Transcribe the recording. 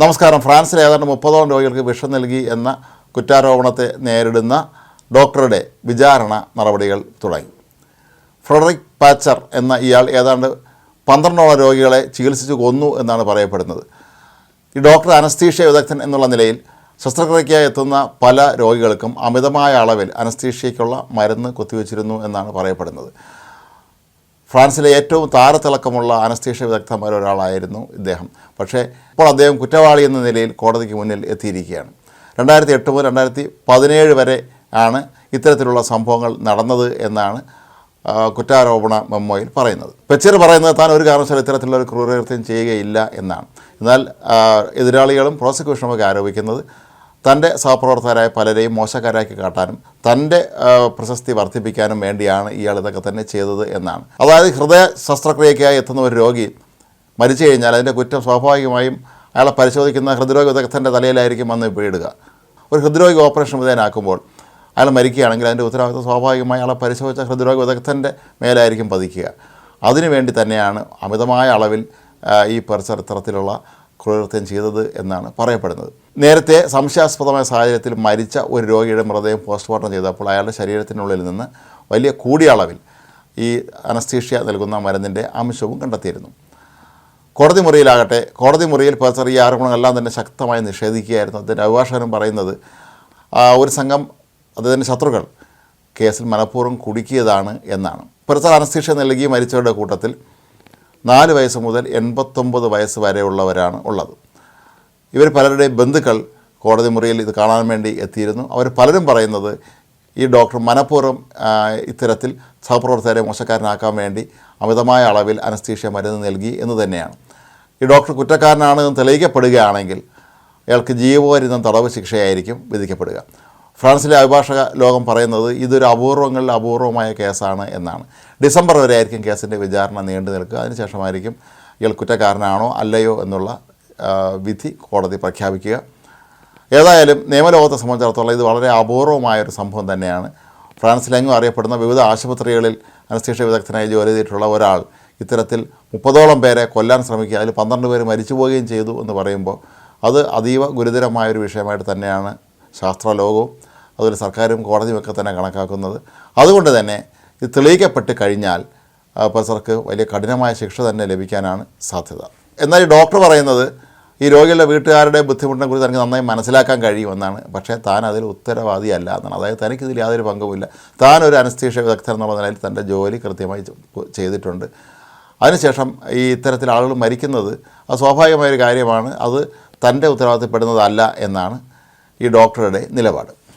നമസ്കാരം. ഫ്രാൻസിൽ ഏതാണ്ട് മുപ്പതോളം രോഗികൾക്ക് വിഷം നൽകി എന്ന കുറ്റാരോപണത്തെ നേരിടുന്ന ഡോക്ടറുടെ വിചാരണ നടപടികൾ തുടങ്ങി. ഫ്രെഡറിക് പാച്ചർ എന്ന ഇയാൾ ഏതാണ്ട് പന്ത്രണ്ടോളം രോഗികളെ ചികിത്സിച്ചു കൊന്നു എന്നാണ് പറയപ്പെടുന്നത്. ഈ ഡോക്ടർ അനസ്തീഷ്യ വിദഗ്ധൻ എന്നുള്ള നിലയിൽ ശസ്ത്രക്രിയയ്ക്കായി എത്തുന്ന പല രോഗികൾക്കും അമിതമായ അളവിൽ അനസ്തീഷ്യയ്ക്കുള്ള മരുന്ന് കുത്തിവെച്ചിരുന്നു എന്നാണ് പറയപ്പെടുന്നത്. ഫ്രാൻസിലെ ഏറ്റവും താരത്തിളക്കമുള്ള അനസ്തീഷ്യ വിദഗ്ധന്മാരിൽ ഒരാളായിരുന്നു ഇദ്ദേഹം. പക്ഷേ ഇപ്പോൾ അദ്ദേഹം കുറ്റവാളി എന്ന നിലയിൽ കോടതിക്ക് മുന്നിൽ എത്തിയിരിക്കുകയാണ്. രണ്ടായിരത്തി എട്ട് മുതൽ രണ്ടായിരത്തി പതിനേഴ് വരെ ആണ് ഇത്തരത്തിലുള്ള സംഭവങ്ങൾ നടന്നത് എന്നാണ് കുറ്റാരോപണ മെമ്മോയിൽ പറയുന്നത്. പെച്ചർ പറയുന്നത് താൻ ഒരു കാരണവശാലും ഇത്തരത്തിലുള്ള ഒരു ക്രൂരകൃത്യം ചെയ്യുകയില്ല എന്നാണ്. എന്നാൽ എതിരാളികളും പ്രോസിക്യൂഷനുമൊക്കെ ആരോപിക്കുന്നത് തന്റെ സഹപ്രവർത്തകരായ പലരെയും മോശക്കാരാക്കി കാട്ടാനും തന്റെ പ്രശസ്തി വർദ്ധിപ്പിക്കാനും വേണ്ടിയാണ് ഇയാൾ ഇതൊക്കെ തന്നെ ചെയ്തത് എന്നാണ്. അതായത് ഹൃദയ ശസ്ത്രക്രിയയ്ക്കായി എത്തുന്ന ഒരു രോഗി മരിച്ചു കഴിഞ്ഞാൽ അതിന്റെ കുറ്റം സ്വാഭാവികമായും അയാളെ പരിശോധിക്കുന്ന ഹൃദ്രോഗ വിദഗ്ധന്റെ തലയിലായിരിക്കും വന്ന് പിടുക ഒരു ഹൃദ്രോഗി ഓപ്പറേഷൻ വിധേയനാക്കുമ്പോൾ അയാൾ മരിക്കുകയാണെങ്കിൽ അതിന്റെ ഉത്തരവാദിത്വം സ്വാഭാവികമായി അയാളെ പരിശോധിച്ച ഹൃദ്രോഗ വിദഗ്ധന്റെ മേലായിരിക്കും പതിക്കുക. അതിനുവേണ്ടി തന്നെയാണ് അമിതമായ അളവിൽ ഈ പരിസരത്തരത്തിലുള്ള ക്രൂരകൃത്യം ചെയ്തത് എന്നാണ് പറയപ്പെടുന്നത്. നേരത്തെ സംശയാസ്പദമായ സാഹചര്യത്തിൽ മരിച്ച ഒരു രോഗിയുടെ മൃതദേഹം പോസ്റ്റ്മോർട്ടം ചെയ്തപ്പോൾ അയാളുടെ ശരീരത്തിനുള്ളിൽ നിന്ന് വലിയ കൂടിയ അളവിൽ ഈ അനസ്തീഷ്യ നൽകുന്ന മരുന്നിന്റെ അംശവും കണ്ടെത്തിയിരുന്നു. കോടതി മുറിയിലാകട്ടെ കോടതി മുറിയിൽ പേഴ്സർ ഈ ആരോപണങ്ങളെല്ലാം തന്നെ ശക്തമായി നിഷേധിക്കുകയായിരുന്നു. അതിന്റെ അഭിഭാഷകനും പറയുന്നത് ഒരു സംഘം അദ്ദേഹത്തിന്റെ ശത്രുക്കൾ കേസിൽ മനഃപൂർവം കുടുക്കിയതാണ് എന്നാണ്. പേഴ്സർ അനസ്തീഷ്യ നൽകി മരിച്ചവരുടെ കൂട്ടത്തിൽ നാല് വയസ്സ് മുതൽ എൺപത്തൊമ്പത് വയസ്സ് വരെയുള്ളവരാണ് ഉള്ളത്. ഇവർ പലരുടെയും ബന്ധുക്കൾ കോടതി മുറിയിൽ ഇത് കാണാൻ വേണ്ടി എത്തിയിരുന്നു. അവർ പലരും പറയുന്നത് ഈ ഡോക്ടർ മനഃപൂർവം ഇത്തരത്തിൽ സഹപ്രവർത്തകരെ മോശക്കാരനാക്കാൻ വേണ്ടി അമിതമായ അളവിൽ അനസ്തീഷ്യ മരുന്ന് നൽകി എന്ന് തന്നെയാണ്. ഈ ഡോക്ടർ കുറ്റക്കാരനാണ് എന്ന് തെളിയിക്കപ്പെടുകയാണെങ്കിൽ അയാൾക്ക് ജീവപര്യന്തം തടവ് ശിക്ഷയായിരിക്കും വിധിക്കപ്പെടുക. ഫ്രാൻസിലെ അഭിഭാഷക ലോകം പറയുന്നത് ഇതൊരു അപൂർവങ്ങളിൽ അപൂർവമായ കേസാണ് എന്നാണ്. ഡിസംബർ വരെ ആയിരിക്കും കേസിന്റെ വിചാരണ നീണ്ടു നിൽക്കുക. അതിനുശേഷമായിരിക്കും ഇയാൾ കുറ്റക്കാരനാണോ അല്ലയോ എന്നുള്ള വിധി കോടതി പ്രഖ്യാപിക്കുക. ഏതായാലും നിയമലോകത്തെ സംബന്ധിച്ചിടത്തോളം ഇത് വളരെ അപൂർവമായ ഒരു സംഭവം തന്നെയാണ്. ഫ്രാൻസിലെങ്ങും അറിയപ്പെടുന്ന വിവിധ ആശുപത്രികളിൽ അനസ്തീഷ്യ വിദഗ്ധനായി ജോലി ചെയ്തിട്ടുള്ള ഒരാൾ ഇത്തരത്തിൽ മുപ്പതോളം പേരെ കൊല്ലാൻ ശ്രമിക്കുക അതിൽ പന്ത്രണ്ട് പേര് മരിച്ചു പോവുകയും ചെയ്തു എന്ന് പറയുമ്പോൾ അത് അതീവ ഗുരുതരമായൊരു വിഷയമായിട്ട് തന്നെയാണ് ശാസ്ത്രലോകവും അതുപോലെ സർക്കാരും കോടതിയും ഒക്കെ തന്നെ കണക്കാക്കുന്നത്. അതുകൊണ്ട് തന്നെ ഇത് തെളിയിക്കപ്പെട്ട് കഴിഞ്ഞാൽ പ്രസർക്ക് വലിയ കഠിനമായ ശിക്ഷ തന്നെ ലഭിക്കാനാണ് സാധ്യത. എന്നാൽ ഈ ഡോക്ടർ പറയുന്നത് ഈ രോഗികളുടെ വീട്ടുകാരുടെ ബുദ്ധിമുട്ടിനെ കുറിച്ച് തനിക്ക് നന്നായി മനസ്സിലാക്കാൻ കഴിയുമെന്നാണ്. പക്ഷേ താൻ അതിൽ ഉത്തരവാദിയല്ല എന്നാണ്. അതായത് തനിക്കിതിൽ യാതൊരു പങ്കുമില്ല. താൻ ഒരു അനസ്തീഷ്യ വിദഗ്ധൻ എന്നുള്ള നിലയിൽ തന്റെ ജോലി കൃത്യമായി ചെയ്തിട്ടുണ്ട്. അതിനുശേഷം ഈ ഇത്തരത്തിൽ ആളുകൾ മരിക്കുന്നത് അത് സ്വാഭാവികമായൊരു കാര്യമാണ്. അത് തന്റെ ഉത്തരവാദിത്തപ്പെടുന്നതല്ല എന്നാണ് ഈ ഡോക്ടറുടെ നിലപാട്.